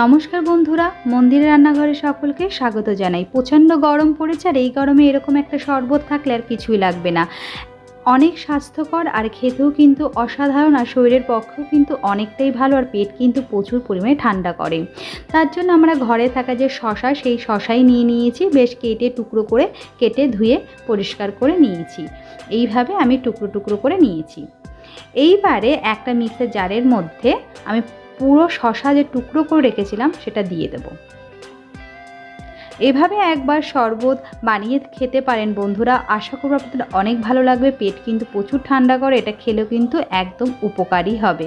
নমস্কার বন্ধুরা মন্দিরের রান্নাঘরে সকলকে স্বাগত জানাই। প্রচণ্ড গরম পড়েছে আর এই গরমে এরকম একটা শরবত থাকলে আর কিছুই লাগবে না। অনেক স্বাস্থ্যকর আর খেতেও কিন্তু অসাধারণ আর শরীরের পক্ষেও কিন্তু অনেকটাই ভালো আর পেট কিন্তু প্রচুর পরিমাণে ঠান্ডা করে। তার জন্য আমরা ঘরে থাকা যে শশা, সেই শশাই নিয়ে নিয়েছি, বেশ কেটে টুকরো করে কেটে ধুয়ে পরিষ্কার করে নিয়েছি। এইভাবে আমি টুকরো টুকরো করে নিয়েছি। এইবারে একটা মিক্সার জারের মধ্যে আমি পুরো শশা যে টুকরো করে রেখেছিলাম, সেটা দিয়ে দেব। এভাবে একবার শরবত বানিয়ে খেতে পারেন বন্ধুরা। আশা করব আপনাদের অনেক ভালো লাগবে। পেট কিন্তু প্রচুর ঠান্ডা করে, এটা খেলেও কিন্তু একদম উপকারী হবে।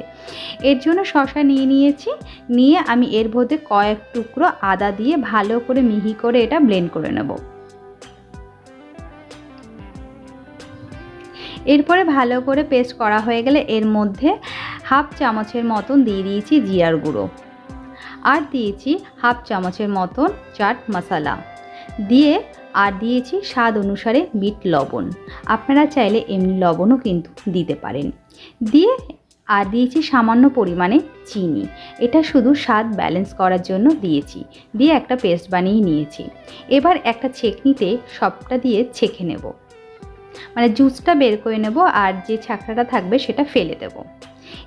এর জন্য শশা নিয়ে নিয়েছি। নিয়ে আমি এর মধ্যে কয়েক টুকরো আদা দিয়ে ভালো করে মিহি করে এটা ব্লেন্ড করে নেব। এরপরে ভালো করে পেস্ট করা হয়ে গেলে এর মধ্যে হাফ চামচের মতন দিয়ে দিয়েছি জিরার গুঁড়ো। আর দিয়েছি হাফ চামচের মতন চাট মশলা। দিয়ে আর দিয়েছি স্বাদ অনুসারে বিট লবণ। আপনারা চাইলে এমনি লবণও কিন্তু দিতে পারেন। দিয়ে আর দিয়েছি সামান্য পরিমাণে চিনি। এটা শুধু স্বাদ ব্যালেন্স করার জন্য দিয়েছি। দিয়ে একটা পেস্ট বানিয়ে নিয়েছি। এবার একটা ছেঁকনিতে সবটা দিয়ে ছেঁকে নেব। মানে জুসটা বের করে নেব আর যে ছাকড়াটা থাকবে সেটা ফেলে দেব।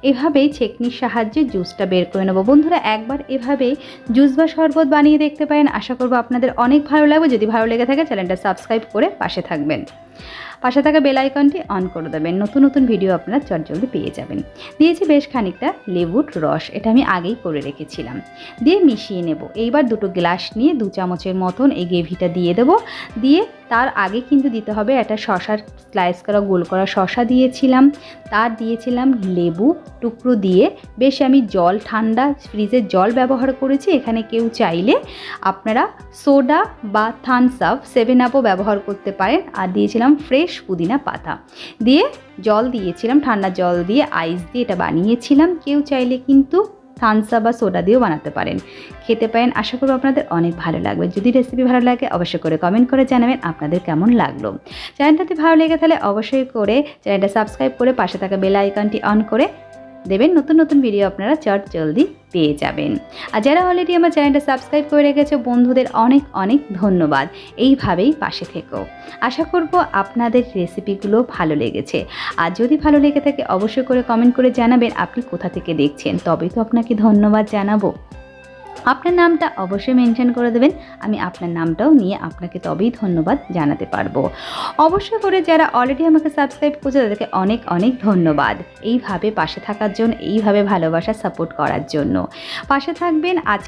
এভাবেই ছেকনির সাহায্যে জুসটা বের করে নেব। বন্ধুরা, একবার এভাবে জুস বা শরবত বানিয়ে দেখতে পারেন। আশা করব আপনাদের অনেক ভালো লাগবে। যদি ভালো লেগে থাকে, চ্যানেলটা সাবস্ক্রাইব করে পাশে থাকবেন। পাশে থাকা বেল আইকনটি অন করে দেবেন। নতুন নতুন ভিডিও আপনারা চটজলদি পেয়ে যাবেন। দিয়েছি বেশ খানিকটা লেবুর রস। এটা আমি আগেই করে রেখেছিলাম। দিয়ে মিশিয়ে নেব। এইবার দুটো গ্লাস নিয়ে দু চামচের মতন এই গ্রেভিটা দিয়ে দেবো। দিয়ে তার আগে কিন্তু দিতে হবে একটা শশার, স্লাইস করা, গোল করা শশা দিয়েছিলাম। তার দিয়েছিলাম লেবু। টুকরো দিয়ে। বেশ আমি জল, ঠান্ডা ফ্রিজের জল ব্যবহার করেছি। এখানে কেউ চাইলে আপনারা সোডা বা থামস আপ সেভেন আপও ব্যবহার করতে পারেন। আর দিয়েছিলাম ফ্রেশ পুদিনা পাতা। দিয়ে জল দিয়েছিলাম, ঠান্ডা জল দিয়ে আইস দিয়ে এটা বানিয়েছিলাম। কেউ চাইলে কিন্তু থানসা বা সোডা দিয়েও বানাতে পারেন। খেতে পারেন, আশা করব আপনাদের অনেক ভালো লাগবে। যদি রেসিপি ভালো লাগে, অবশ্যই করে কমেন্ট করে জানাবেন আপনাদের কেমন লাগল। চ্যানেলটাতে ভালো লেগে তাহলে অবশ্যই করে চ্যানেলটা সাবস্ক্রাইব করে পাশে থাকা বেল আইকনটি অন করে দেবেন। নতুন নতুন ভিডিও আপনারা চট জলদি পেয়ে যাবেন। আর যারা অলরেডি আমার চ্যানেলটা সাবস্ক্রাইব করে রেখেছে, বন্ধুদের অনেক অনেক ধন্যবাদ। এইভাবেই পাশে থেকো। আশা করব আপনাদের রেসিপিগুলো ভালো লেগেছে। আর যদি ভালো লেগে থাকে, অবশ্যই করে কমেন্ট করে জানাবেন, আপনি কোথা থেকে দেখছেন? তবেই তো আপনাকে ধন্যবাদ জানাব। আপনার নামটা অবশ্যই মেনশন করে দেবেন, আমি আপনার নামটাও নিয়ে আপনাকে তবেই ধন্যবাদ জানাতে পারব। অবশ্যই করে যারা অলরেডি আমাকে সাবস্ক্রাইব করছে, তাদেরকে অনেক অনেক ধন্যবাদ। এইভাবে পাশে থাকার জন্য, এইভাবে ভালোবাসা সাপোর্ট করার জন্য। পাশে থাকবেন, আজ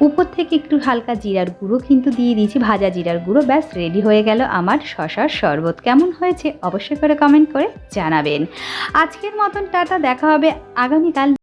উপর থেকে একটু হালকা জিরার গুঁড়ো কিন্তু দিয়ে দিয়েছি, ভাজা জিরার গুঁড়ো, ব্যাস রেডি হয়ে গেল আমার শশার শরবত। কেমন হয়েছে? অবশ্যই করে কমেন্ট করে জানাবেন। আজকের মতন টাটা, দেখা হবে আগামীকাল।